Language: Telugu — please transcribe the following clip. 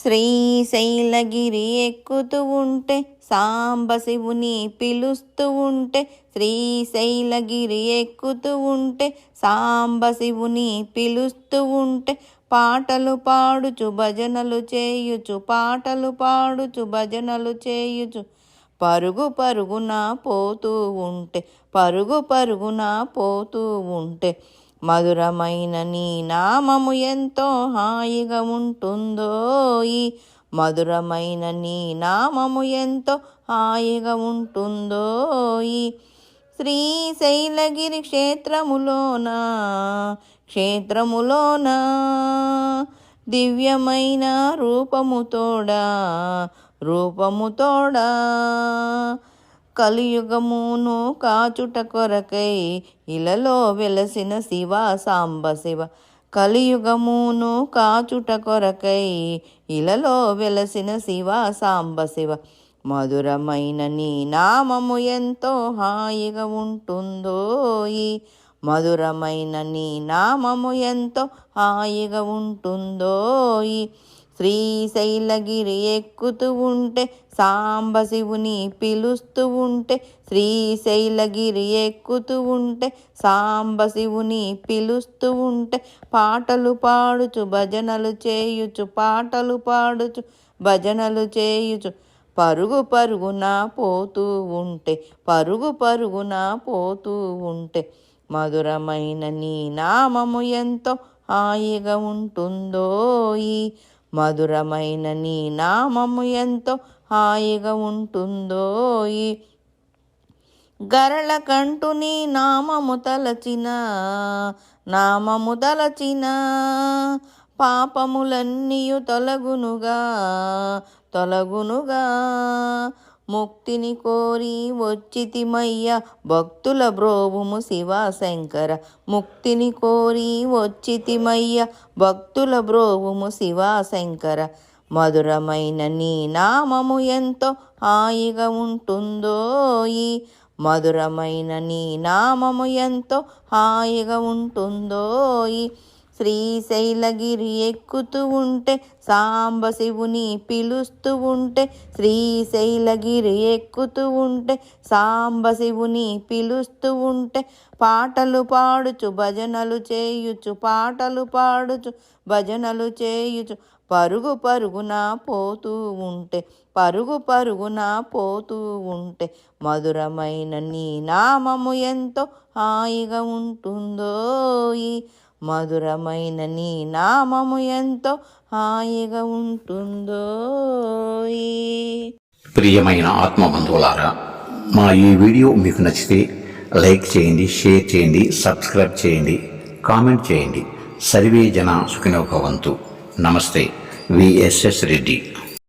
శ్రీశైలగిరి ఎక్కుతూ ఉంటే సాంబశివుని పిలుస్తూ ఉంటే శ్రీశైలగిరి ఎక్కుతూ ఉంటే సాంబశివుని పిలుస్తూ ఉంటే పాటలు పాడుచు భజనలు చేయుచు పాటలు పాడుచు భజనలు చేయుచు పరుగు పరుగున పోతూ ఉంటే పరుగు పరుగున పోతూ ఉంటే మధురమైన నీ నామము ఎంతో హాయిగా ఉంటుందో ఈ మధురమైన నీ నామము ఎంతో హాయిగా ఉంటుందో ఈ శ్రీశైలగిరి క్షేత్రములోన క్షేత్రములోన దివ్యమైన రూపముతోడా రూపముతోడా కలియుగమును కాచుట కొరకై ఇలలో వెలసిన శివ సాంబ శివ. కలియుగమును కాచుట కొరకై ఇలలో వెలసిన శివ సాంబ శివ. మధురమైన నీ నామము ఎంతో హాయిగా ఉంటుందో ఈ మధురమైన నీ నామము ఎంతో హాయిగా ఉంటుందో ఈ శ్రీశైలగిరి ఎక్కుతూ ఉంటే సాంబశివుని పిలుస్తూ ఉంటే శ్రీశైలగిరి ఎక్కుతూ ఉంటే సాంబశివుని పిలుస్తూ ఉంటే పాటలు పాడుచు భజనలు చేయుచు పాటలు పాడుచు భజనలు చేయుచు పరుగు పరుగున పోతూ ఉంటే పరుగు పరుగున పోతూ ఉంటే మధురమైన నీ నామము ఎంతో హాయిగా ఉంటుందో ఈ మధురమైన నీ నామము ఎంతో హాయిగా ఉంటుందో ఈ గరళ కంటు నీ నామము తలచిన నామము తలచిన పాపములన్నీయు తొలగునుగా తొలగునుగా. ముక్తిని కోరి వచ్చితిమయ్య భక్తుల బ్రోవుము శివశంకర ముక్తిని కోరి వచ్చితిమయ్య భక్తుల బ్రోవుము శివశంకర మధురమైన నీ నామము ఎంతో హాయిగా ఉంటుందో ఈ మధురమైన నీ నామము ఎంతో హాయిగా ఉంటుందో ఈ శ్రీశైలగిరి ఎక్కుతూ ఉంటే సాంబశివుని పిలుస్తూ ఉంటే శ్రీశైలగిరి ఎక్కుతూ ఉంటే సాంబశివుని పిలుస్తూ ఉంటే పాటలు పాడుచు భజనలు చేయుచు పాటలు పాడుచు భజనలు చేయుచు పరుగు పరుగున పోతూ ఉంటే పరుగు పరుగున పోతూ ఉంటే మధురమైన నీ నామము ఎంతో హాయిగా ఉంటుందో ఈ మధురమైన నీ నామము ఎంతో హాయిగా ఉంటుందో ఈ ప్రియమైన ఆత్మ బంధువులారా మా ఈ వీడియో మీకు నచ్చితే లైక్ చేయండి షేర్ చేయండి సబ్స్క్రైబ్ చేయండి కామెంట్ చేయండి. సర్వే జన సుఖినోభవంతు. నమస్తే విఎస్ఎస్ రెడ్డి.